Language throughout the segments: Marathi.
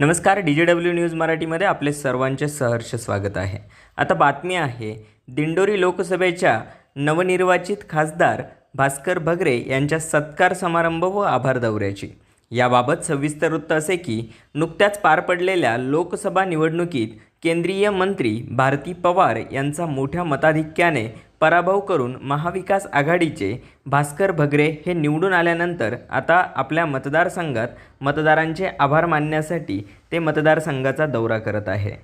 नमस्कार डी जे डब्ल्यू न्यूज मराठीमध्ये आपले सर्वांचे सहर्ष स्वागत आहे. आता बातमी आहे दिंडोरी लोकसभेच्या नवनिर्वाचित खासदार भास्कर भगरे यांच्या सत्कार समारंभ व आभार दौऱ्याची. याबाबत सविस्तर वृत्त असे की नुकत्याच पार पडलेल्या लोकसभा निवडणुकीत केंद्रीय मंत्री भारती पवार यांचा मोठ्या मताधिक्याने पराभव करून महाविकास आघाडीचे भास्कर भगरे हे निवडून आल्यानंतर आता आपल्या मतदारसंघात मतदारांचे आभार मानण्यासाठी ते मतदारसंघाचा दौरा करत आहे.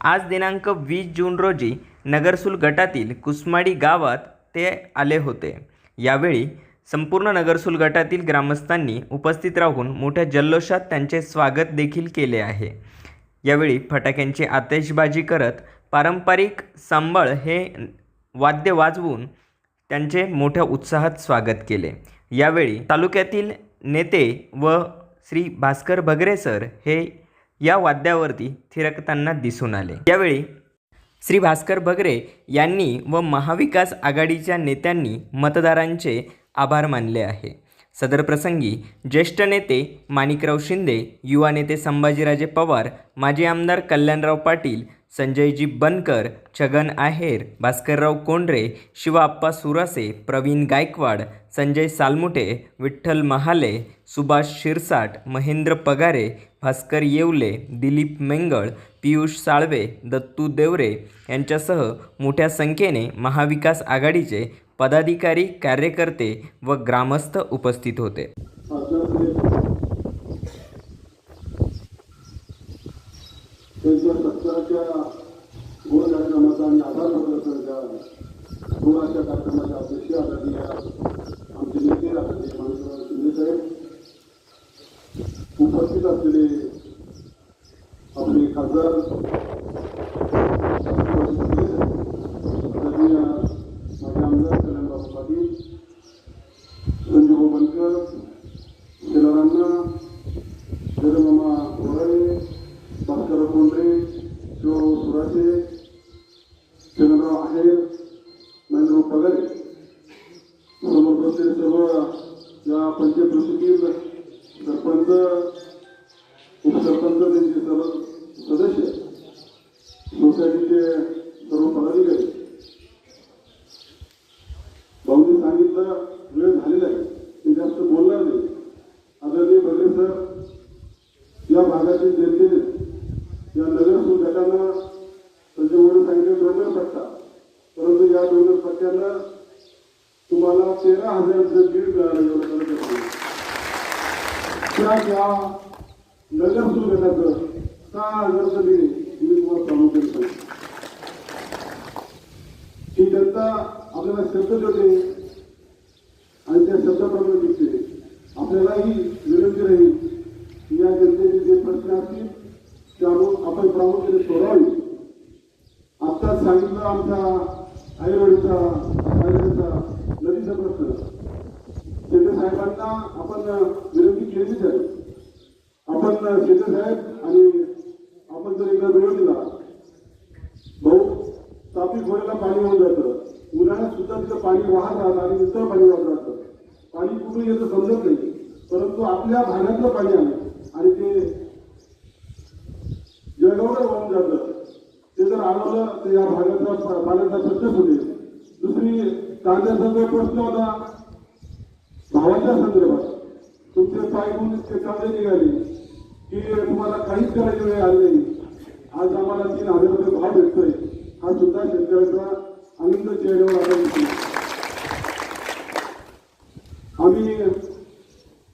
आज दिनांक वीस जून रोजी नगरसूल गटातील कुसमाडी गावात ते आले होते. यावेळी संपूर्ण नगरसूल गटातील ग्रामस्थांनी उपस्थित राहून मोठ्या जल्लोषात त्यांचे स्वागत देखील केले आहे. यावेळी फटाक्यांची आतिषबाजी करत पारंपरिक सांबळ हे वाद्य वाजवून त्यांचे मोठ्या उत्साहात स्वागत केले. यावेळी तालुक्यातील नेते व श्री भास्कर भगरे सर हे या वाद्यावरती थिरकताना दिसून आले. यावेळी श्री भास्कर भगरे यांनी व महाविकास आघाडीच्या नेत्यांनी मतदारांचे आभार मानले आहे. सदर प्रसंगी ज्येष्ठ नेते माणिकराव शिंदे युवा नेते संभाजीराजे पवार माजी आमदार कल्याणराव पाटील संजयजी बनकर छगन आहेर भास्करराव कोंडरे शिवाप्पा सुरासे प्रवीण गायकवाड संजय सालमुटे विठ्ठल महाले सुभाष शिरसाट महेंद्र पगारे भास्कर येवले दिलीप मेंगळ पियुष साळवे दत्तू देवरे यांच्यासह मोठ्या संख्येने महाविकास आघाडीचे पदाधिकारी कार्यकर्ते व ग्रामस्थ उपस्थित होते. त्यांच्या उपस्थित असलेले आपले खासदार आदरणीय माझे आमदार कल्याणबाबू पाटील संजीव बनकर शेलारांना जगमामा गोराळे भास्कर कोंडरे शिव सुरासे चंद्रराव आहेर महेंद्र पगारे समोर बसलेले सर्व या पंचकृषीतील सरपंच उपसरपंच त्यांचे सर्व सदस्य सोसायटीचे सर्व पदाधिकारी भाऊनी सांगितलं वेळ झालेला आहे मी जास्त बोलणार नाही आदरणीय बघे सर या भागातील जनतेने या नगरसूर गटानं संजय मोरे सांगितले डोंगर पट्टा परंतु या डोंगर पट्ट्याला तुम्हाला तेरा हजारचं दीड मिळालं एवढं करत असेल त्या त्या नगरसूर गटाचं आदर्श हजारचं दीड मी तुम्हाला प्रामुख्याने सांगतो ही जनता आपल्याला शब्द देते आणि त्या शब्दाप्रमाणे निघते आपल्यालाही विनंती राहील की या जनतेचे जे प्रश्न असतील ते आपण आपण प्रामुख्याने सोडवावे आत्ताच सांगितलं आमच्या आईवडीचा आईचा नदीचा प्रश्न शेटे साहेबांना आपण विनंती केलीच आहे आपण शेटे साहेब आणि आपण जर एकदा वेळ दिला भाऊ तापी खोऱ्याला पाणी होऊन जातं उन्हाळ्यात सुद्धा तिथं पाणी वाहत राहतं आणि नुसतं पाणी वाहत राहतं पाणी कुठून येतं समजत नाही परंतु आपल्या भागातलं पाणी आहे आणि ते जळगावला वाहून जातं ते जर आलं तर या भागाचा पाण्याचा प्रश्न सुटेल दुसरी कांद्याचा जो प्रश्न होता. भावाच्या संदर्भात तुमचे पायगुण इतके कांदे निघाले की तुम्हाला काहीच करायची वेळ आली नाही. आज आम्हाला तीन हजार रुपये भाव भेटतोय. हा सुद्धा शेतकऱ्याचा आनंद चेहऱ्यावर आला दिसतो आम्ही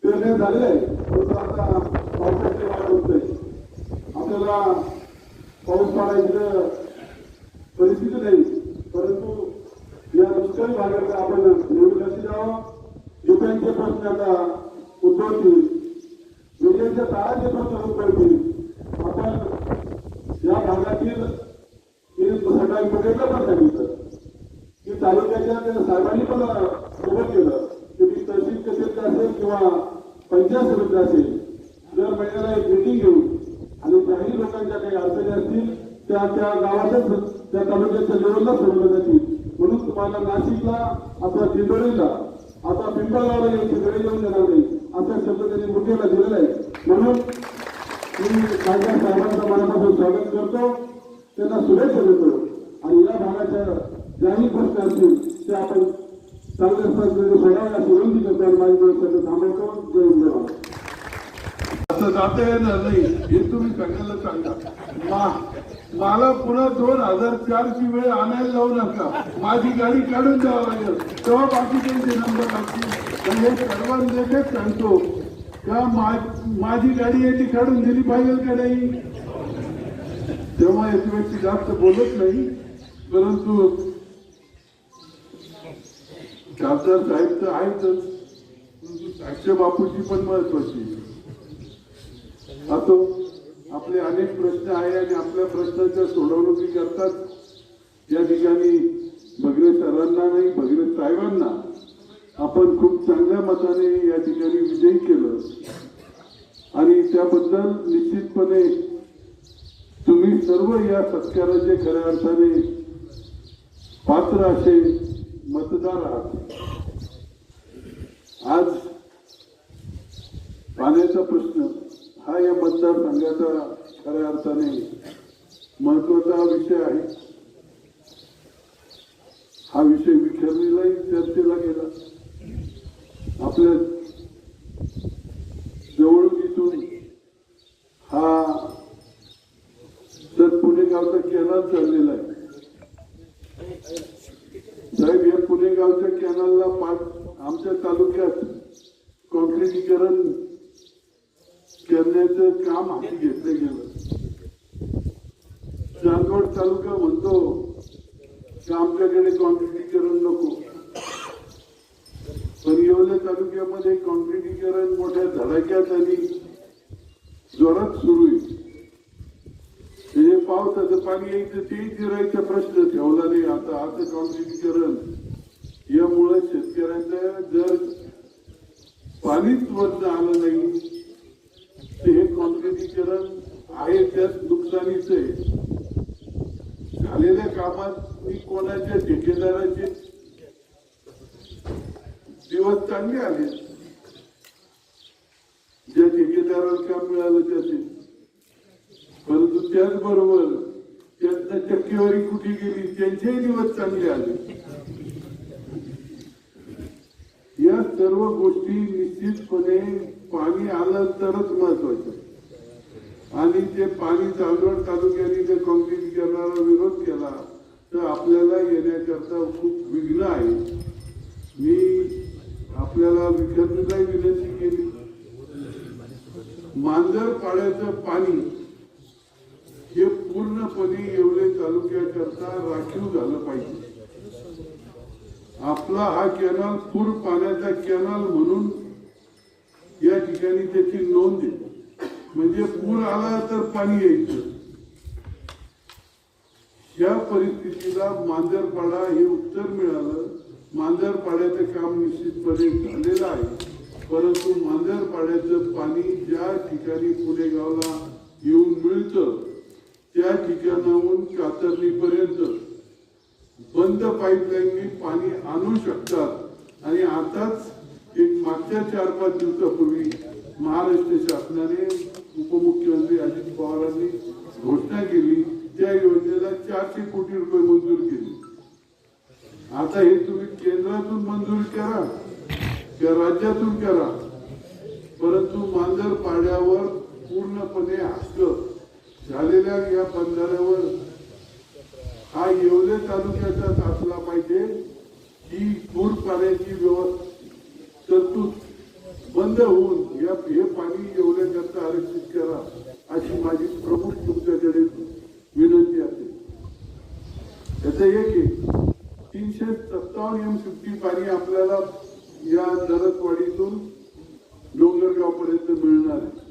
पेरण्या झालेल्या आहे. परंतु आता पावसाची वाट बघतोय. आपल्याला पाऊस पाडायचं परिस्थिती नाही. परंतु या दुष्काळी भागात आपण निवडून कशी जावं? युपीआयचे प्रश्न आता उद्भवतील. विजेच्या काळाचे प्रश्न उद्भवतील. आपण या भागातील सरकारी सकाळी बघितलं पण सांगितलं की तालुक्याच्या साहेबांनी पण सोबत केलं. की ती तहसील कचेरी असेल किंवा पंचायत समिती असेल दर महिन्याला एक मिटिंग घेऊन आणि काही लोकांच्या काही अडचणी असतील त्या त्या गावातच त्या तालुक्याच्या लेवलला सोडवल्या जातील. म्हणून तुम्हाला नाशिकला अथवा दिंडोरीला आता पिंपळगावला यायची वेळ येऊन देणार नाही असा शब्द त्यांनी मुठीला दिलेला आहे. म्हणून मी खासदार साहेबांचं मनापासून स्वागत करतो. त्यांना शुभेच्छा देतो. आणि या भागाच्या ज्याही प्रश्न असतील ते आपण चांगल्या पद्धतीने सोडाव्याची विनंती करतो. आणि माझी थांबवतो जय हिंद. असं जाता येणार नाही हे तुम्ही सगळ्याला सांगा. मा- मला पुन्हा दोन हजार चारची वेळ आणायला जाऊ नका. माझी गाडी काढून द्यावं लागेल. तेव्हा बाकीच्यांचे नंबर लागतील. पण हे सर्वांदेखत सांगतो. का माझी गाडी याची काढून दिली पाहिजे का नाही? तेव्हा याच्यापेक्षा जास्त बोलत नाही. परंतु खासदार साहेब तर आहेतच परंतु बापूची पण महत्वाची आहे. असो आपले अनेक प्रश्न आहे आणि आपल्या प्रश्नाच्या सोडवणुकी करतात. या ठिकाणी भगरे सरांना नाही भगरे साहेबांना आपण खूप चांगल्या मताने या ठिकाणी विजयी केलं. आणि त्याबद्दल निश्चितपणे तुम्ही सर्व या सत्काराचे खऱ्या अर्थाने पात्र असे मतदार आहात. आज पाण्याचा प्रश्न. हा या मतदारसंघाचा खऱ्या अर्थाने महत्त्वाचा विषय आहे. हा विषय विखरणीलाही चर्चेला गेला. आपल्या जवळून हा तर पुणे गावचा कॅनल चाललेला आहे. साहेब या पुणे गावच्या कॅनलला पाच आमच्या तालुक्यात कॉन्क्रिटीकरण करण्याचं काम हाती घेतलं गेलं. चांदवड तालुका म्हणतो की आमच्याकडे कॉन्क्रिटीकरण नको. पण येवल्या तालुक्यामध्ये कॉन्क्रिटीकरण मोठ्या धडाक्यात आणि जोरात सुरू आहे. म्हणजे पावसाचं पाणी यायचं ते जिरायचा प्रश्न ठेवला नाही. आता आता कॉन्क्रिटीकरण. यामुळे शेतकऱ्यांचं जर पाणीच वरनं आलं नाही ते आहे त्यात नुकसानीच आहे. झालेल्या कामात मी कोणाच्या ठेकेदाराचे दिवस चांगले आले. ज्या ठेकेदाराला काम मिळालं त्याचे परंतु त्याचबरोबर त्यांना टक्केवारी कुठे गेली त्यांचेही दिवस चांगले आले. या सर्व गोष्टी निश्चितपणे पाणी आलं तरच महत्वाचं. आणि ते पाणी चांदवड तालुक्याने जर कॉन्क्रिटीकरणाला विरोध केला तर आपल्याला येण्याकरता खूप विघ्न आहे. मी आपल्याला विखरणीलाही विनंती केली. मांजर पाड्याचं पाणी हे पूर्णपणे येवले तालुक्याकरता राखीव झालं पाहिजे. आपला हा कॅनल पूर पाण्याचा कॅनल म्हणून या ठिकाणी त्याची नोंद आहे. म्हणजे पूर आला तर पाणी यायचं. या परिस्थितीला मांजरपाडा हे उत्तर मिळालं. मांजरपाड्याचं काम निश्चितपणे झालेलं आहे. परंतु मांजरपाड्याचं पाणी ज्या ठिकाणी पुणे गावला येऊन मिळतं त्या ठिकाणाहून कातरणीपर्यंत. बंद पाईपलाईनने पाणी आणू शकतात. आणि आताच एक मागच्या चार पाच दिवसापूर्वी महाराष्ट्र शासनाने उपमुख्यमंत्री अजित पवारांनी घोषणा केली त्या योजनेला चारशे कोटी रुपये मंजूर केले. आता हे तुम्ही केंद्रातून मंजूर करा किंवा राज्यातून करा. परंतु मांजर पाड्यावर पूर्णपणे हक्क झालेल्या या बंधाऱ्यावर हा येवले तालुक्याचाच असला पाहिजे. ही पूर पाण्याची व्यवस्था तरतूद बंद होऊन या हे पाणी एवढ्याकरता आरक्षित करा अशी माझी प्रमुख तुमच्याकडे विनंती आहे. त्याचं एक आहे तीनशे सत्तावन्न एम फिफ्टी पाणी आपल्याला या नरकवाडीतून डोंगरगावपर्यंत मिळणार आहे.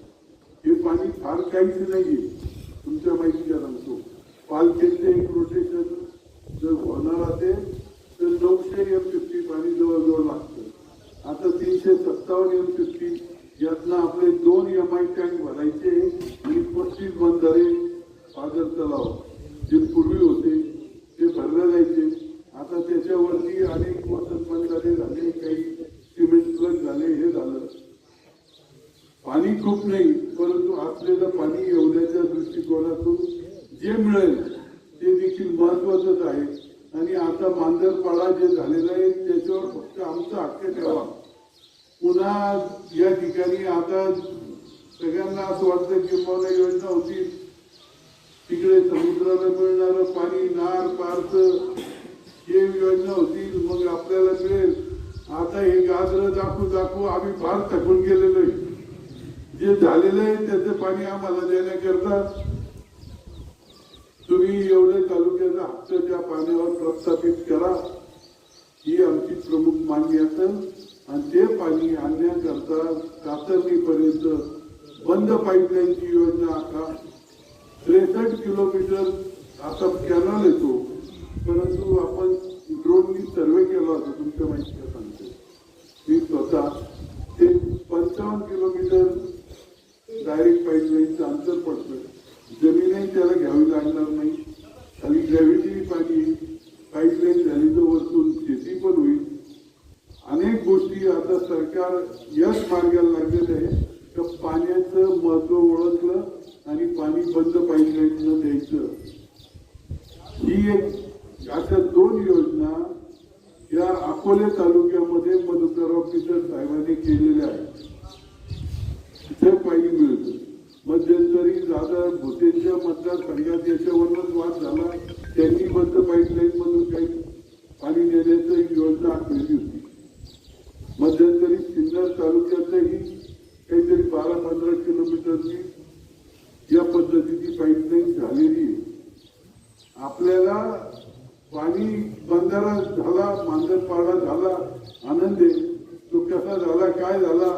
हे पाणी फार काहीच नाहीये तुमच्या माहितीच्या सांगतो पालखेचे एक रोटेशन जर होणार असेल तर नऊशे एम फिफ्टी पाणी जवळजवळ लागतं. आता तीनशे सत्तावन्न एम फिफ्टी यातनं आपले दोन एम आय टँक भरायचे आणि पस्तीस बंधारे पादर तलाव. जे पूर्वी होते ते भरले जायचे. आता त्याच्यावरती अनेक वसत बंधारे झाले काही सिमेंट प्लग झाले हे झालं. पाणी खूप नाही परंतु आपल्याला पाणी एवढ्याच्या दृष्टिकोनातून जे मिळेल ते देखील महत्वाचंच आहे. आणि आता मांजरपाडा जे झालेलं आहे त्याच्यावर फक्त आमचा हक्क ठेवा. पुन्हा या ठिकाणी आता सगळ्यांना असं वाटतं की मला योजना होती. तिकडे समुद्राला मिळणारं पाणी नार पारचं हे योजना होती मग आपल्याला मिळेल. आता हे गाजर दाखवू दाखवू आम्ही फार थकून गेलेलो आहे. जे झालेलं आहे त्याचं पाणी आम्हाला देण्याकरता तुम्ही एवढे तालुक्याचा हक्क त्या पाण्यावर प्रस्थापित करा. ही आमची प्रमुख मागणी असेल. आणि ते पाणी आणण्याकरता कातरणीपर्यंत बंद पाईपलाईनची योजना आखा त्रेसष्ट किलोमीटर आता कॅनल येतो. परंतु आपण ड्रोननी सर्वे केला होता तुमच्या माहितीला सांगतो मी स्वतः ते पंचावन्न किलोमीटर डायरेक्ट पाईपलाईनचं अंतर पडतं. delegado da Lamento. आपल्याला पाणी बंधारा झाला मांजरपाडा झाला आनंद तो कसा झाला काय झाला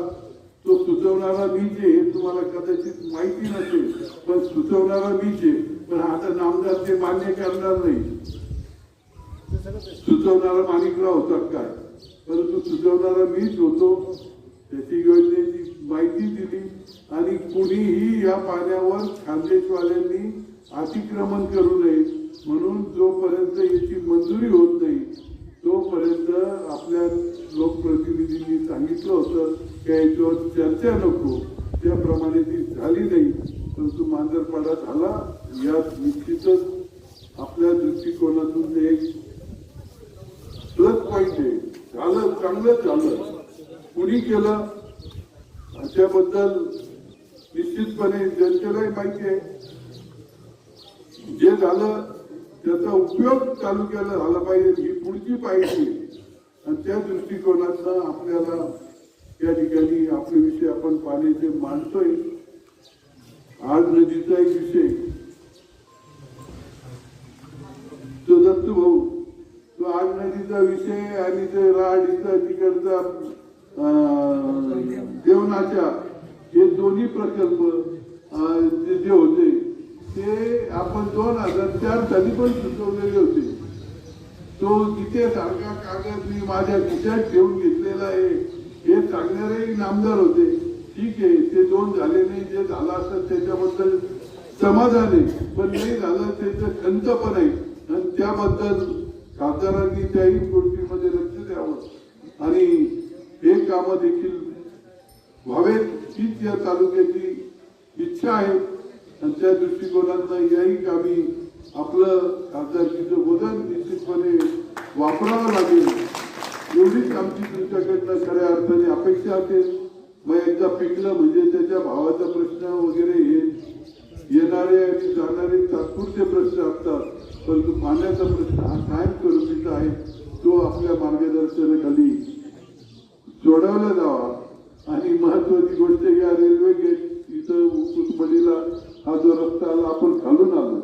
तो सुचवणारा मीच आहे हे तुम्हाला कदाचित माहिती नसेल पण सुचवणारा मीच आहे. पण आता नामदार ते मान्य करणार नाही. सुचवणारा माणिकराव होता काय? परंतु सुचवणारा मीच होतो त्याची योजनेची माहिती दिली आणि कुणीही या पाण्यावर खानदेशवाल्यांनी अतिक्रमण करू नये. म्हणून जोपर्यंत याची मंजुरी होत नाही तोपर्यंत आपल्या लोकप्रतिनिधींनी सांगितलं होतं की याच्यावर चर्चा नको. त्याप्रमाणे ती झाली नाही. परंतु मांजरपाडा झाला. यात निश्चितच आपल्या दृष्टिकोनातून एक प्लस पॉईंट आहे. झालं चांगलं झालं. कुणी केलं? त्याबद्दल निश्चितपणे जनतेलाही माहिती आहे. जे झालं त्याचा उपयोग तालुक्याला झाला पाहिजे ही पुढची पाहिजे आणि त्या दृष्टिकोनातनं आपल्याला त्या ठिकाणी आपले विषय आपण पाण्याचे मांडतोय आज नदीचा एक विषय. तो दत्तू भाऊ. तो आज नदीचा विषय आणि ते राहाडीचा तिकडचा देवनाच्या हे दोन्ही प्रकल्प जे होते ते आपण दोन हजार चार साली पण सुचवलेले होते. तो तिथे सारखा कागद मी माझ्या खिशात ठेवून घेतलेला आहे. हे सांगणारेही नामदार होते. ठीक आहे ते दोन झाले नाही जे झालं असतं त्याच्याबद्दल समाधान आहे. पण नाही झालं त्याचं खंत पण आहे. आणि त्याबद्दल खासदारांनी त्याही गोष्टीमध्ये लक्ष द्यावं. आणि हे कामं देखील व्हावेत हीच या तालुक्याची इच्छा आहे. आणि त्या दृष्टिकोनातनं याही कामी आपलं खासदारकीचं वजन निश्चितपणे वापरावं लागेल एवढीच आमची तुमच्याकडनं खऱ्या अर्थाने अपेक्षा असेल. मग एकदा पिकलं म्हणजे त्याच्या भावाचा प्रश्न वगैरे हे येणारे आणि जाणारे तात्पुरते प्रश्न असतात. परंतु पाण्याचा प्रश्न हा कायम स्वरूपीचा आहे. तो आपल्या मार्गदर्शनाखाली सोडवला जावा आणि महत्वाची गोष्ट या रेल्वे गेट इथं कुसबडीला हा जो रस्ता आला आपण घालून आलो.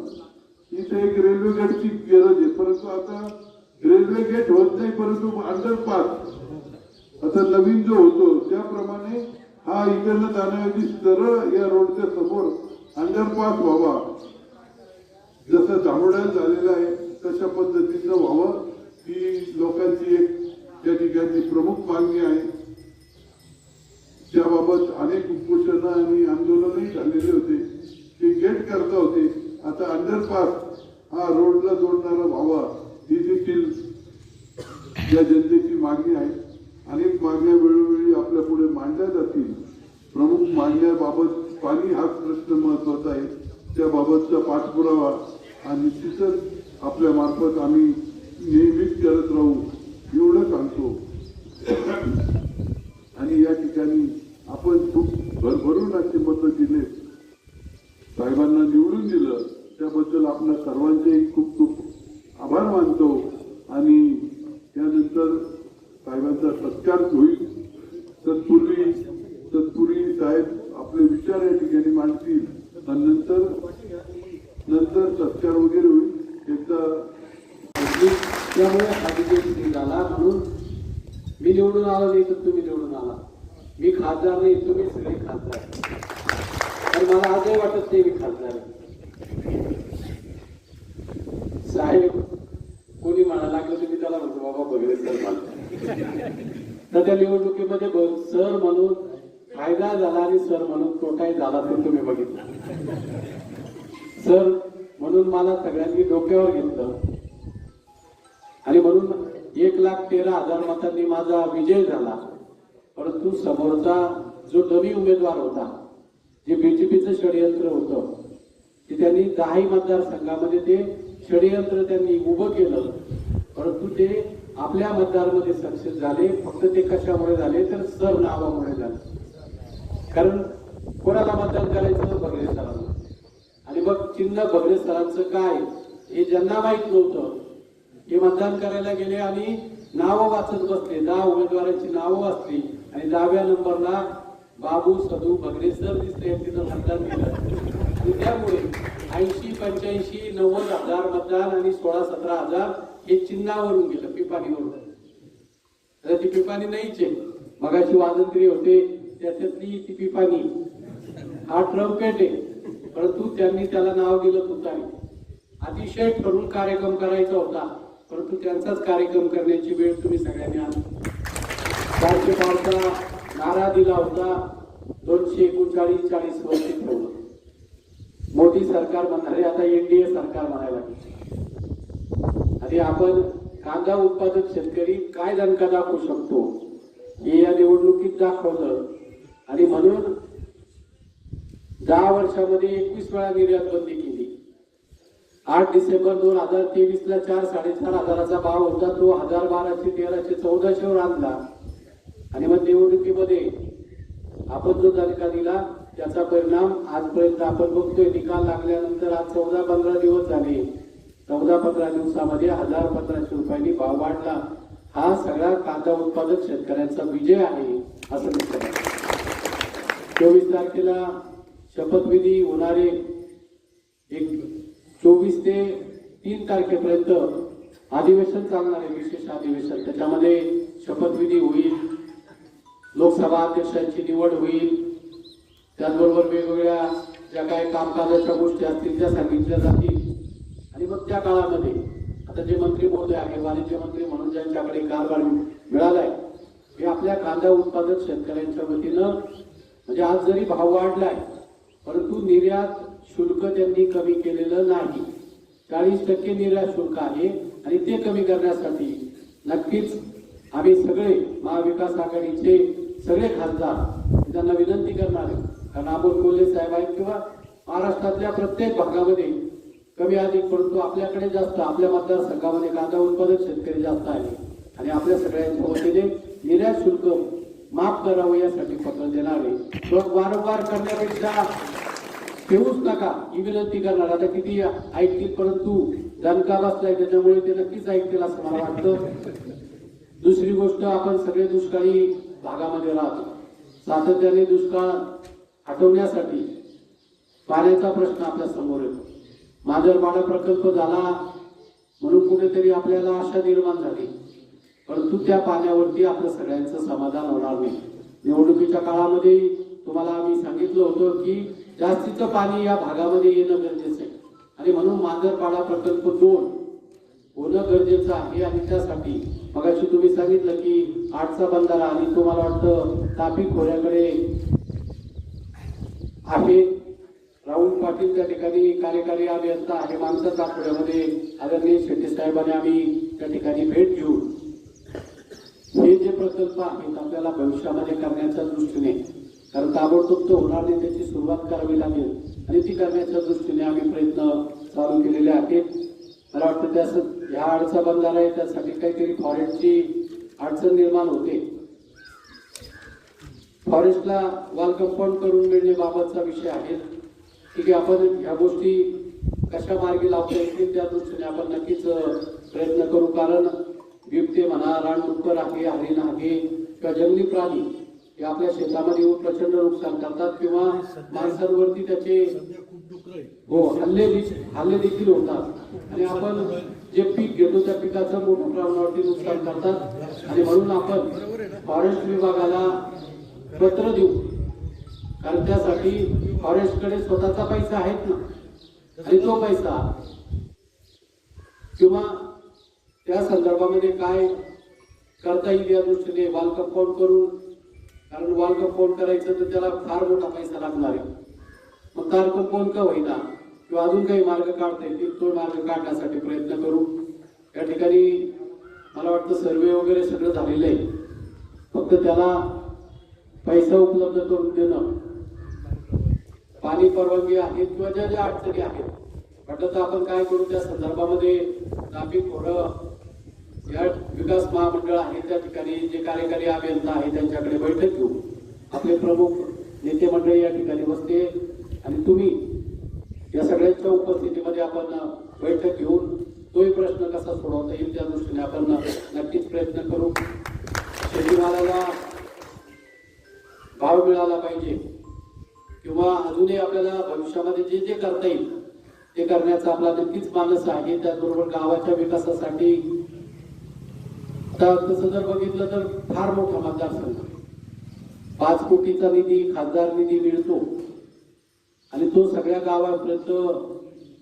इथे एक रेल्वे गेटची गरज आहे. परंतु आता रेल्वे गेट होत नाही परंतु अंडरपास आता नवीन जो होतो त्याप्रमाणे हा इकडनं जाण्याऐवजी सरळ या रोडच्या समोर अंडरपास व्हावा. जसं दामोड्यात झालेलं आहे तशा पद्धतीचं व्हावं. ही लोकांची एक त्या ठिकाणी प्रमुख मागणी आहे. त्याबाबत अनेक उपोषणं आणि आंदोलनही झालेले होते. ते गेट करता होते. आता अंडरपास हा रोडला जोडणारा व्हावा ही देखील या जनतेची मागणी आहे. अनेक मागण्या वेळोवेळी आपल्या पुढे मांडल्या जातील. प्रमुख मागण्याबाबत पाणी हाच प्रश्न महत्त्वाचा आहे. त्याबाबतचा पाठपुरावा हा निश्चितच आपल्या मार्फत आम्ही नेहमीच करत राहू एवढं सांगतो. आणि या ठिकाणी आपण खूप भरभरून असे मतं दिले साहेबांना निवडून दिलं त्याबद्दल आपल्या सर्वांचेही खूप खूप आभार मानतो. आणि त्यानंतर साहेबांचा सत्कार होईल. तत्पूर्वी तत्पूर्वी साहेब आपले विचार या ठिकाणी मांडतील. आणि नंतर नंतर सत्कार वगैरे होईल. एकदा त्यामुळे हा विजय सिद्ध झाला म्हणून. मी निवडून आलो नाही तर तुम्ही निवडून आला. मी खासदार नाही तुम्ही सगळे खासदार. आणि मला आजही वाटत ते मी खासदार. साहेब कोणी म्हणा लागलं तर मी त्याला म्हणतो बाबा बघले सर मला. तर त्या निवडणुकीमध्ये बघ सर म्हणून फायदा झाला आणि सर म्हणून तोटाही झाला तर तुम्ही बघितला. सर म्हणून मला सगळ्यांनी डोक्यावर घेतलं. आणि म्हणून एक लाख तेरा हजार मतांनी माझा विजय झाला. परंतु समोरचा जो डमी उमेदवार होता जे बीजेपीचं षडयंत्र होतं ते त्यांनी दहाही मतदारसंघामध्ये ते षडयंत्र त्यांनी उभं केलं. परंतु ते आपल्या मतदारमध्ये सक्सेस झाले फक्त ते कशामुळे झाले तर सर नावामुळे झाले. कारण कोणाला मतदान करायचं? बगरे सरांना. आणि मग चिन्ह बगरे सरांचं काय? हे ज्यांना माहीत नव्हतं हे मतदान करायला गेले आणि नावं वाचत बसले. दहा उमेदवारांची नावं वाचली आणि दहाव्या नंबरला बाबू सदू बगरे सर दिसले तिथं मतदान केलं आणि त्यामुळे ऐंशी पंच्याऐंशी नव्वद हजार मतदान आणि सोळा सतरा हजार हे चिन्हावरून गेलं पिपाणीवरून. आता ती पिपाणी नाहीच आहे. मगाची वाजंत्री होते त्याच्यातली ती पिपाणी. हा ट्रम्पेट आहे. परंतु त्यांनी त्याला नाव दिलं तुतारी. अतिशय ठरून कार्यक्रम करायचा होता. परंतु त्यांचाच कार्यक्रम करण्याची वेळ तुम्ही सगळ्यांनी आणली. नारा दिला होता दोनशे एकोणचाळीस चाळीस वर्ष ठेवलं मोदी सरकार म्हणणारे आता एनडीए सरकार म्हणायला आणि आपण कांदा उत्पादक शेतकरी काय दणका दाखवू शकतो? हे या निवडणुकीत दाखवलं. आणि म्हणून दहा वर्षामध्ये एकवीस वेळा निर्यात बंदी केली. आठ डिसेंबर दोन हजार तेवीस ला चार साडेचार हजाराचा भाव होता तो हजार बाराशे तेराशे चौदाशेवर आणला. आणि मग निवडणुकीमध्ये आपण जो दणका दिला त्याचा परिणाम आजपर्यंत आपण बघतोय. निकाल लागल्यानंतर आज चौदा पंधरा दिवस झाले. चौदा पंधरा दिवसामध्ये हजार पंधराशे रुपयांनी भाव वाढला. हा सगळा कांदा उत्पादक शेतकऱ्यांचा विजय आहे असं मी चोवीस तारखेला शपथविधी होणारे एक चोवीस ते तीन तारखेपर्यंत अधिवेशन चालणार आहे विशेष अधिवेशन. त्याच्यामध्ये शपथविधी होईल. लोकसभा अध्यक्षांची निवड होईल. त्याचबरोबर वेगवेगळ्या ज्या काही कामकाजाच्या गोष्टी असतील त्या सांगितल्या जातील. आणि मग त्या काळामध्ये आता जे मंत्री महोदय आहे वाणिज्य मंत्री म्हणून ज्यांच्याकडे कारभार मिळालाय हे आपल्या कांदा उत्पादक शेतकऱ्यांच्या वतीनं म्हणजे आज जरी भाव वाढलाय परंतु निर्यात शुल्क त्यांनी कमी केलेलं नाही. चाळीस टक्के निर्यात शुल्क आहे आणि ते कमी करण्यासाठी नक्कीच आम्ही सगळे महाविकास आघाडीचे सगळे खासदार त्यांना विनंती करणार आहे. कारण आपण कोल्हे साहेब आहेत किंवा महाराष्ट्रातल्या प्रत्येक भागामध्ये कमी अधिक परंतु आपल्याकडे जास्त आपल्या मतदारसंघामध्ये कांदा उत्पादक शेतकरी जास्त आहे आणि आपल्या सगळ्यांच्या वतीने निर्यात शुल्क माफ करावं यासाठी पत्र देणार आहे. तो वारंवार करण्यापेक्षा ठेवूच नका. ही विनंती करणार. आता किती ऐकतील परंतु दणका बसलाय त्याच्यामुळे ते नक्कीच ऐकतील असं मला वाटतं. दुसरी गोष्ट आपण सगळे दुष्काळी भागामध्ये राहतो. सातत्याने दुष्काळ हटवण्यासाठी पाण्याचा प्रश्न आपल्यासमोर येतो. मांजरपाडा प्रकल्प झाला म्हणून कुठेतरी आपल्याला आशा निर्माण झाली. परंतु त्या पाण्यावरती आपलं सगळ्यांचं समाधान होणार नाही. निवडणुकीच्या काळामध्ये तुम्हाला आम्ही सांगितलं होतं की जास्तीचं पाणी या भागामध्ये येणं गरजेचं आहे. आणि म्हणून मांजरपाडा प्रकल्प दोन होणं गरजेचं आहे आणि त्यासाठी मगाशी तुम्ही सांगितलं की आठचा बंधारा आणि तुम्हाला वाटतं तापी खोऱ्याकडे आहे. राहुल पाटील त्या ठिकाणी कार्यकारी अभियंता आहे. माणसाच्या आठवड्यामध्ये आदरणीय शेट्टी साहेबांनी आम्ही त्या ठिकाणी भेट घेऊ. हे जे प्रकल्प आहेत आपल्याला भविष्यामध्ये करण्याच्या दृष्टीने कारण ताबडतोब तो होणार नाही त्याची सुरुवात करावी लागेल. आणि ती करण्याच्या दृष्टीने आम्ही प्रयत्न चालू केलेले आहेत. मला वाटतं त्या ह्या अडचण बंधारा आहे त्यासाठी काहीतरी फॉरेस्टची अडचण निर्माण होते. फॉरेस्टला वॉल कंपाऊंड करून मिळण्याबाबतचा विषय आहे. ठीक आहे आपण ह्या गोष्टी कशा मार्गी लावता येतील त्या दृष्टीने आपण नक्कीच प्रयत्न करू. कारण बिबटे म्हणा रानडुक्कर आहे हरिण आहे किंवा जंगली प्राणी हे आपल्या शेतामध्ये येऊन प्रचंड नुकसान करतात किंवा माणसांवरती त्याचे हो हल्ले हल्ले देखील होतात. आणि आपण जे पीक घेतो त्या पिकाचं मोठ्या प्रमाणावरती नुकसान करतात. आणि म्हणून आपण फॉरेस्ट विभागाला पत्र देऊ. कारण त्यासाठी फॉरेस्टकडे स्वतःचा पैसा आहेत ना. आणि तो पैसा किंवा त्या संदर्भामध्ये काय करता येईल या दृष्टीने वाल कंपाऊंड करून. कारण वाल कंपाऊंड करायचं तर त्याला फार मोठा पैसा लागणार आहे. मग तार कंपाऊंड का होईना? किंवा अजून काही मार्ग काढता येतील तो मार्ग काढण्यासाठी प्रयत्न करू. या ठिकाणी मला वाटतं सर्वे वगैरे सगळं झालेलं आहे. फक्त त्याला पैसा उपलब्ध करून देणं. पाणी परवानगी आहेत किंवा ज्या ज्या अडचणी आहेत. म्हटलं तर आपण काय करू त्या संदर्भामध्ये नापी खोरं या विकास महामंडळ आहे त्या ठिकाणी जे कार्यकारी अभियंता आहे त्यांच्याकडे बैठक घेऊ. आपले प्रमुख नेते मंडळी या ठिकाणी बसते आणि तुम्ही या सगळ्यांच्या उपस्थितीमध्ये आपण बैठक घेऊन तोही प्रश्न कसा सोडवता येईल त्या दृष्टीने आपण नक्कीच प्रयत्न करू. शेतीमालाला भाव मिळाला पाहिजे किंवा अजूनही आपल्याला भविष्यामध्ये जे जे करता येईल ते करण्याचा आपला नक्कीच मानस आहे. त्याचबरोबर गावाच्या विकासासाठी तर तसं जर बघितलं तर फार मोठा मतदारसंघ. पाच कोटीचा निधी खासदार निधी मिळतो. आणि तो सगळ्या गावापर्यंत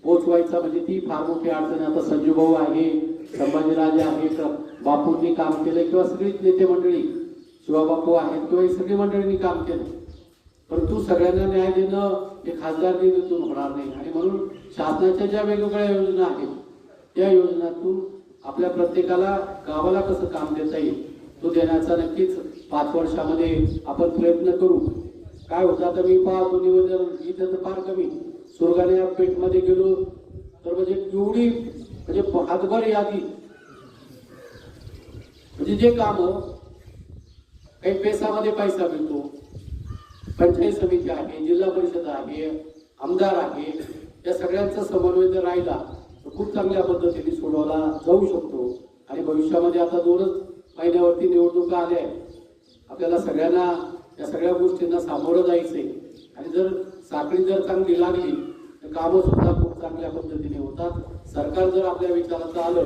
पोचवायचा म्हणजे ती फार मोठी अडचण आता संजू भाऊ आहे संभाजीराजे आहे बापूंनी काम केलं किंवा सगळीच नेते मंडळी शिवाबापू आहेत किंवा ही सगळी मंडळींनी काम केलं परंतु सगळ्यांना न्याय देणं हे खासदार निधीतून होणार नाही. आणि म्हणून शासनाच्या ज्या वेगवेगळ्या योजना आहेत त्या योजनातून आपल्या प्रत्येकाला गावाला कसं काम देता येईल तो देण्याचा नक्कीच पाच वर्षामध्ये आपण प्रयत्न करू. काय होतं आता मी पाहतो निवेदन इथं तर फार कमी. सुरगाने या पेठमध्ये गेलो तर म्हणजे एवढी म्हणजे हातभर यादी म्हणजे जे काम हो, काही पेसामध्ये पैसा मिळतो पंचायत समिती आहे जिल्हा परिषद आहे आमदार आहे या सगळ्यांचा समन्वय जर राहिला तर खूप चांगल्या पद्धतीने सोडवला जाऊ शकतो. आणि भविष्यामध्ये आता दोनच महिन्यावरती निवडणुका आल्या आहेत. आपल्याला सगळ्यांना या सगळ्या गोष्टींना सामोरं जायचंय. आणि जर साखळी जर चांगली लागली तर कामं सुद्धा खूप चांगल्या पद्धतीने होतात. सरकार जर आपल्या विचारात आलं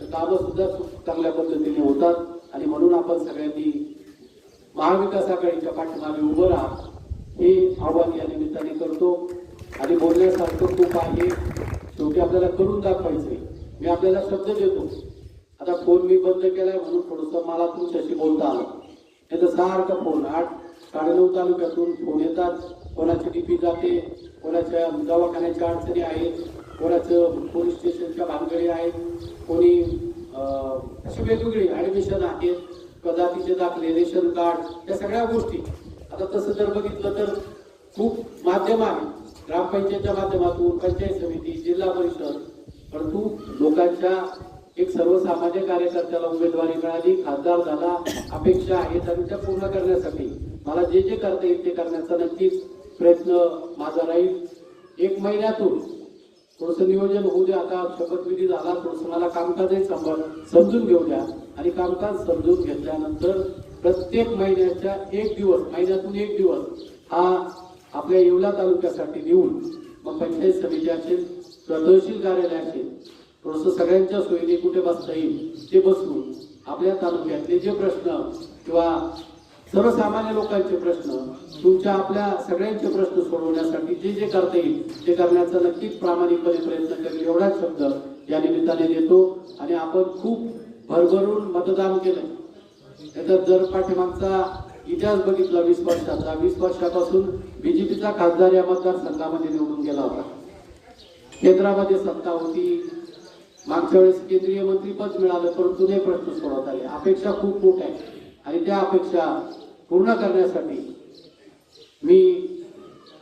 तर कामं सुद्धा खूप चांगल्या पद्धतीने होतात. आणि म्हणून आपण सगळ्यांनी महाविकास आघाडीच्या पाठीमागे उभं राहा. हे आव्हान या निमित्ताने करतो. आणि बोलण्यासारखं खूप आहे. शेवटी आपल्याला करून दाखवायचंय. मी आपल्याला शब्द देतो. आता फोन मी बंद केलाय म्हणून थोडस मला तुमच्याशी बोलता आलं. नाही तर सारखा फोन आठ साडेनऊ तालुक्यातून फोन येतात. कोणाची डीपी जाते कोणाच्या दवाखान्याच्या अडचणी आहेत कोणाचं पोलीस स्टेशनच्या भानगडी आहेत कोणी अशी वेगवेगळी ॲडमिशन आहेत किंवा दाखले रेशन कार्ड या सगळ्या गोष्टी. आता तसं जर बघितलं तर खूप माध्यम आहे. ग्रामपंचायतच्या माध्यमातून पंचायत समिती जिल्हा परिषद परंतु लोकांच्या एक सर्वसामान्य कार्यकर्त्याला उमेदवारी मिळाली खासदार झाला अपेक्षा आहेत आणि त्या पूर्ण करण्यासाठी मला जे जे करता येईल ते करण्याचा नक्कीच प्रयत्न माझा राहील. एक महिन्यातून थोडंसं नियोजन होऊ द्या आता. शपथविधी झाला थोडंसं मला कामकाजही सांभाळ समजून घेऊ द्या. आणि कामकाज समजून घेतल्यानंतर प्रत्येक महिन्याच्या एक दिवस महिन्यातून एक दिवस हा आपल्या येवला तालुक्यासाठी देऊन मग पंचायत समिती असेल किंवा तहसील कार्यालय असेल थोडंसं सगळ्यांच्या सोयीने कुठे बसता येईल ते बसवून आपल्या तालुक्यातले जे प्रश्न किंवा सर्वसामान्य लोकांचे प्रश्न तुमच्या आपल्या सगळ्यांचे प्रश्न सोडवण्यासाठी जे जे करता येईल ते करण्याचा नक्कीच प्रामाणिकपणे प्रयत्न करेल एवढाच शब्द या निमित्ताने देतो. आणि आपण खूप भरभरून मतदान केलं. त्याच्यात जर पाठीमागचा इतिहास बघितला वीस वर्षाचा. वीस वर्षापासून बीजेपीचा खासदार या मतदारसंघामध्ये निवडून गेला होता. केंद्रामध्ये सत्ता होती. मागच्या वेळेस केंद्रीय मंत्रीपद मिळालं परंतु नाही प्रश्न सोडवता आले. अपेक्षा खूप मोठ्या आहे आणि त्या अपेक्षा पूर्ण करण्यासाठी मी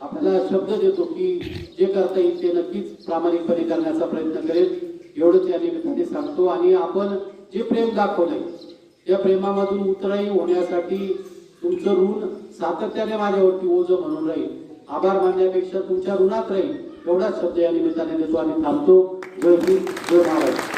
आपल्याला शब्द देतो की जे करता येईल ते नक्कीच प्रामाणिकपणे करण्याचा प्रयत्न करेल. एवढंच या निमित्ताने सांगतो. आणि आपण जे प्रेम दाखवलंय त्या प्रेमामधून उतराई होण्यासाठी तुमचं ऋण सातत्याने माझ्यावरती ओझं म्हणून राहील. आभार मानण्यापेक्षा तुमच्या ऋणात राहील. एवढाच शब्द या निमित्ताने देतो आणि थांबतो. जय हिंद जय महाराज